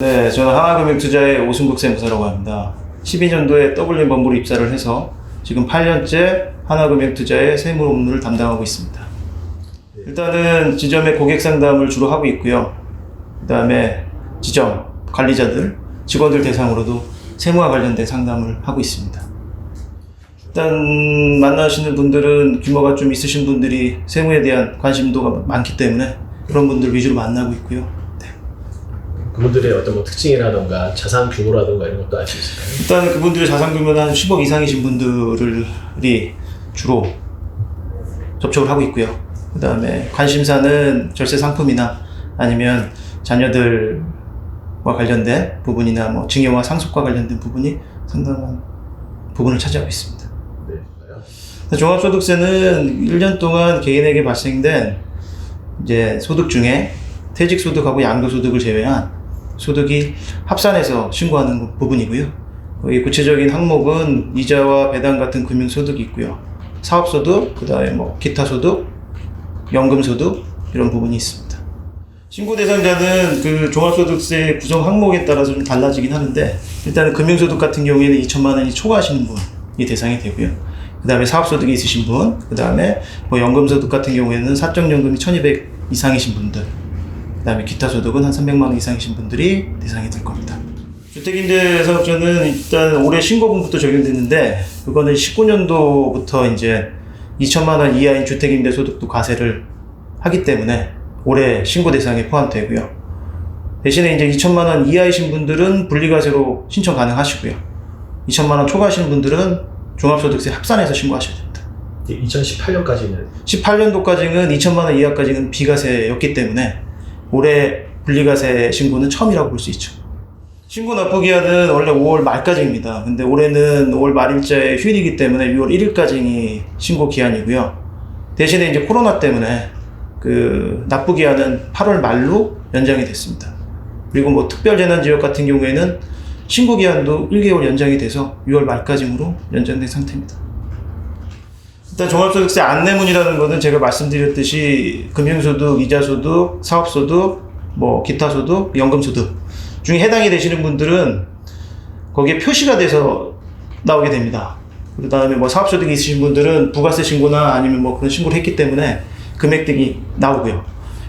네, 저는 하나금융투자의 오승국 세무사라고 합니다. 12년도에 더블린 법무로 입사를 해서 지금 8년째 하나금융투자의 세무 업무를 담당하고 있습니다. 일단은 지점의 고객 상담을 주로 하고 있고요. 그 다음에 지점 관리자들, 직원들 대상으로도 세무와 관련된 상담을 하고 있습니다. 일단 만나시는 분들은 규모가 좀 있으신 분들이 세무에 대한 관심도가 많기 때문에 그런 분들 위주로 만나고 있고요. 네. 그분들의 어떤 뭐 특징이라던가 자산 규모라던가 이런 것도 알 수 있을까요? 일단 그분들의 자산 규모가 한 10억 이상이신 분들이 주로 접촉을 하고 있고요. 그 다음에 관심사는 절세 상품이나 아니면 자녀들과 관련된 부분이나 뭐 증여와 상속과 관련된 부분이 상당한 부분을 차지하고 있습니다. 네. 종합소득세는 1년 동안 개인에게 발생된 이제 소득 중에 퇴직소득하고 양도소득을 제외한 소득이 합산해서 신고하는 부분이고요. 거기 구체적인 항목은 이자와 배당 같은 금융 소득이 있고요. 사업 소득, 그 다음에 뭐 기타 소득, 연금 소득 이런 부분이 있습니다. 신고 대상자는 그 종합소득세 구성 항목에 따라서 좀 달라지긴 하는데 일단은 금융 소득 같은 경우에는 2천만 원이 초과하시는 분이 대상이 되고요. 그 다음에 사업 소득이 있으신 분, 그 다음에 뭐 연금 소득 같은 경우에는 사적 연금이 1200 이상이신 분들, 그 다음에 기타 소득은 한 300만 원 이상이신 분들이 대상이 될 겁니다. 주택임대 사업자는 일단 올해 신고분부터 적용됐는데 그거는 19년도부터 이제 2천만 원 이하인 주택임대 소득도 과세를 하기 때문에 올해 신고 대상에 포함되고요. 대신에 이제 2천만 원 이하이신 분들은 분리과세로 신청 가능하시고요. 2천만 원 초과하시는 분들은 종합소득세 합산해서 신고하셔야 됩니다. 2018년까지는 18년도까지는 2천만 원 이하까지는 비과세였기 때문에 올해 분리과세 신고는 처음이라고 볼 수 있죠. 신고 납부 기한은 원래 5월 말까지입니다. 근데 올해는 5월 말일자에 휴일이기 때문에 6월 1일까지 신고 기한이고요. 대신에 이제 코로나 때문에 그 납부 기한은 8월 말로 연장이 됐습니다. 그리고 뭐 특별재난 지역 같은 경우에는 신고 기한도 1개월 연장이 돼서 6월 말까지로 연장된 상태입니다. 일단 종합소득세 안내문이라는 것은 제가 말씀드렸듯이 금융소득, 이자소득, 사업소득, 뭐 기타소득, 연금소득 중에 해당이 되시는 분들은 거기에 표시가 돼서 나오게 됩니다. 그 다음에 뭐 사업소득이 있으신 분들은 부가세 신고나 아니면 뭐 그런 신고를 했기 때문에 금액들이 나오고요.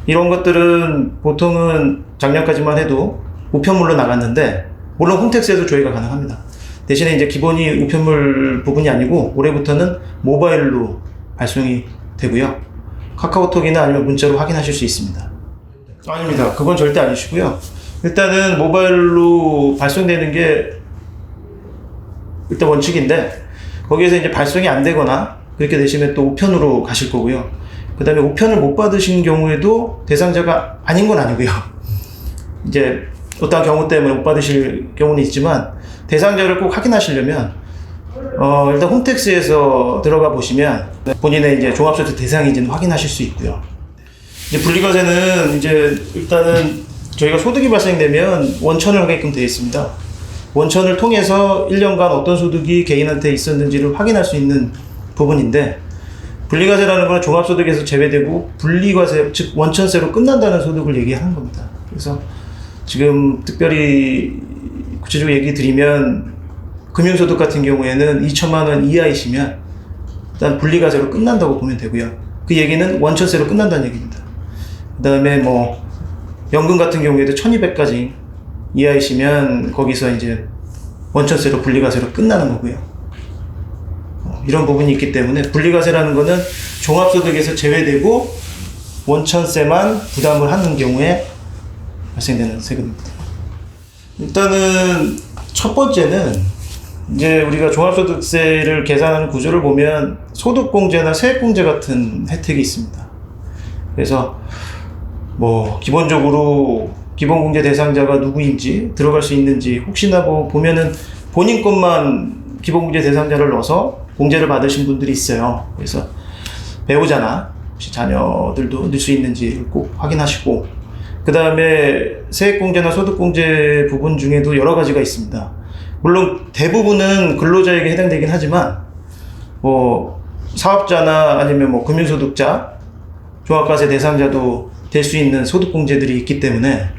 이런 것들은 보통은 작년까지만 해도 우편물로 나갔는데 물론 홈택스에도 조회가 가능합니다. 대신에 이제 기본이 우편물 부분이 아니고 올해부터는 모바일로 발송이 되고요. 카카오톡이나 아니면 문자로 확인하실 수 있습니다. 아닙니다. 그건 절대 아니시고요. 일단은 모바일로 발송되는 게 일단 원칙인데 거기에서 이제 발송이 안 되거나 그렇게 되시면 또 우편으로 가실 거고요. 그 다음에 우편을 못 받으신 경우에도 대상자가 아닌 건 아니고요. 이제 어떤 경우 때문에 못 받으실 경우는 있지만 대상자를 꼭 확인하시려면 어, 일단 홈택스에서 들어가 보시면 본인의 이제 종합소득 대상인지는 확인하실 수 있고요. 이제 분리과세는 이제 일단은 저희가 소득이 발생되면 원천을 하게끔 되어 있습니다. 원천을 통해서 1년간 어떤 소득이 개인한테 있었는지를 확인할 수 있는 부분인데 분리과세라는 건 종합소득에서 제외되고 분리과세 즉 원천세로 끝난다는 소득을 얘기하는 겁니다. 그래서 지금 특별히 구체적으로 얘기 드리면 금융소득 같은 경우에는 2천만 원 이하이시면 일단 분리과세로 끝난다고 보면 되고요. 그 얘기는 원천세로 끝난다는 얘기입니다. 그 다음에 뭐 연금 같은 경우에도 1200까지 이하이시면 거기서 이제 원천세로 분리과세로 끝나는 거고요. 어, 이런 부분이 있기 때문에 분리과세라는 거는 종합소득에서 제외되고 원천세만 부담을 하는 경우에 발생되는 세금입니다. 일단은 첫 번째는 이제 우리가 종합소득세를 계산하는 구조를 보면 소득공제나 세액공제 같은 혜택이 있습니다. 그래서 뭐 기본적으로 기본공제 대상자가 누구인지 들어갈 수 있는지 혹시나 뭐 보면은 본인 것만 기본공제 대상자를 넣어서 공제를 받으신 분들이 있어요. 그래서 배우자나 혹시 자녀들도 넣을 수 있는지 꼭 확인하시고 그 다음에 세액공제나 소득공제 부분 중에도 여러 가지가 있습니다. 물론 대부분은 근로자에게 해당되긴 하지만 뭐 사업자나 아니면 뭐 금융소득자, 종합과세 대상자도 될 수 있는 소득공제들이 있기 때문에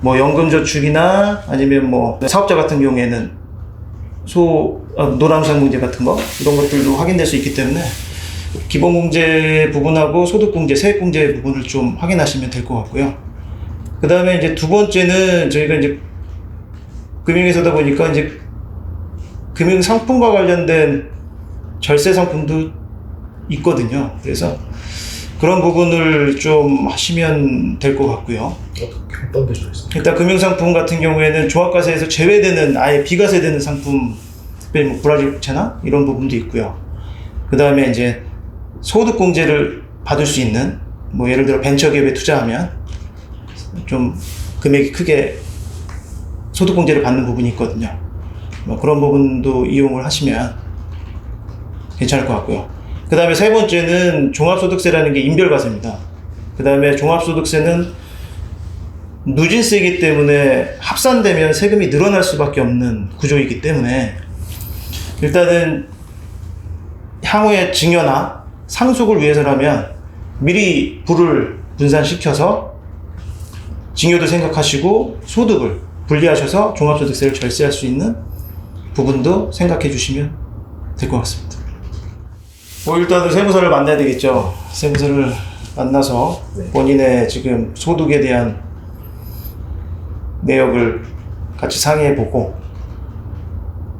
뭐 연금저축이나 아니면 뭐 사업자 같은 경우에는 소 아, 노란우상공제 같은 거 이런 것들도 확인될 수 있기 때문에 기본공제 부분하고 소득공제, 세액공제 부분을 좀 확인하시면 될 것 같고요. 그 다음에 이제 두 번째는 저희가 이제 금융회사다 보니까 이제 금융 상품과 관련된 절세 상품도 있거든요. 그래서 그런 부분을 좀 하시면 될 것 같고요. 어떤 게 좋겠습니까? 일단 금융상품 같은 경우에는 종합과세에서 제외되는 아예 비과세되는 상품, 특별히 뭐 브라질 국채나 이런 부분도 있고요. 그 다음에 이제 소득공제를 받을 수 있는 뭐 예를 들어 벤처기업에 투자하면 좀 금액이 크게 소득공제를 받는 부분이 있거든요. 뭐 그런 부분도 이용을 하시면 괜찮을 것 같고요. 그 다음에 세 번째는 종합소득세라는 게 인별과세입니다. 그 다음에 종합소득세는 누진세이기 때문에 합산되면 세금이 늘어날 수밖에 없는 구조이기 때문에 일단은 향후의 증여나 상속을 위해서라면 미리 부를 분산시켜서 증여도 생각하시고 소득을 분리하셔서 종합소득세를 절세할 수 있는 부분도 생각해 주시면 될 것 같습니다. 뭐 일단은 세무사를 만나야 되겠죠. 세무사를 만나서 네. 본인의 지금 소득에 대한 내역을 같이 상의해 보고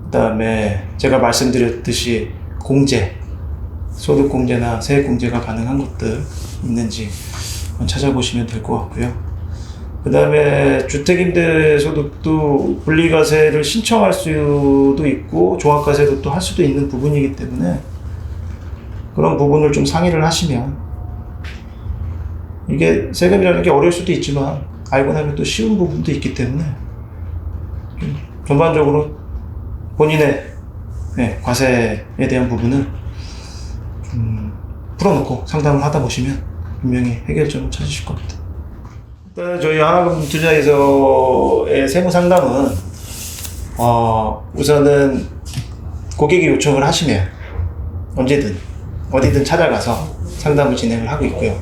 그다음에 제가 말씀드렸듯이 공제 소득 공제나 세액 공제가 가능한 것들 있는지 찾아보시면 될 것 같고요. 그 다음에 주택임대 소득도 분리과세를 신청할 수도 있고 종합과세도 또 할 수도 있는 부분이기 때문에 그런 부분을 좀 상의를 하시면 이게 세금이라는 게 어려울 수도 있지만 알고 나면 또 쉬운 부분도 있기 때문에 좀 전반적으로 본인의 네, 과세에 대한 부분은 좀 풀어놓고 상담을 하다 보시면 분명히 해결점을 찾으실 겁니다. 일단 저희 하나금 투자에서의 세무 상담은 어, 우선은 고객이 요청을 하시면 언제든 어디든 찾아가서 상담을 진행을 하고 있고요.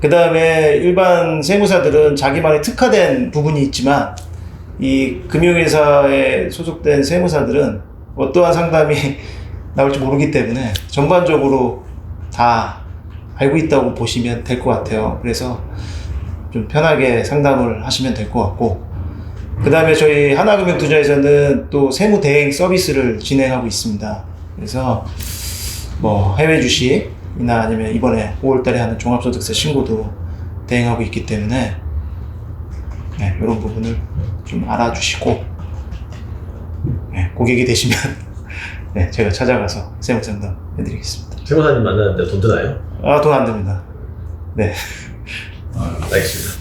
그 다음에 일반 세무사들은 자기만의 특화된 부분이 있지만 이 금융회사에 소속된 세무사들은 어떠한 상담이 나올지 모르기 때문에 전반적으로 다 알고 있다고 보시면 될 것 같아요. 그래서 좀 편하게 상담을 하시면 될 것 같고 그 다음에 저희 하나금융투자에서는 또 세무 대행 서비스를 진행하고 있습니다. 그래서 뭐 해외 주식이나 아니면 이번에 5월달에 하는 종합소득세 신고도 대행하고 있기 때문에 네, 이런 부분을 좀 알아주시고 네, 고객이 되시면 네, 제가 찾아가서 세무 상담 해드리겠습니다. 세무사님 만나는데 돈 드나요? 아 돈안 듭니다. 네. 알겠습니다.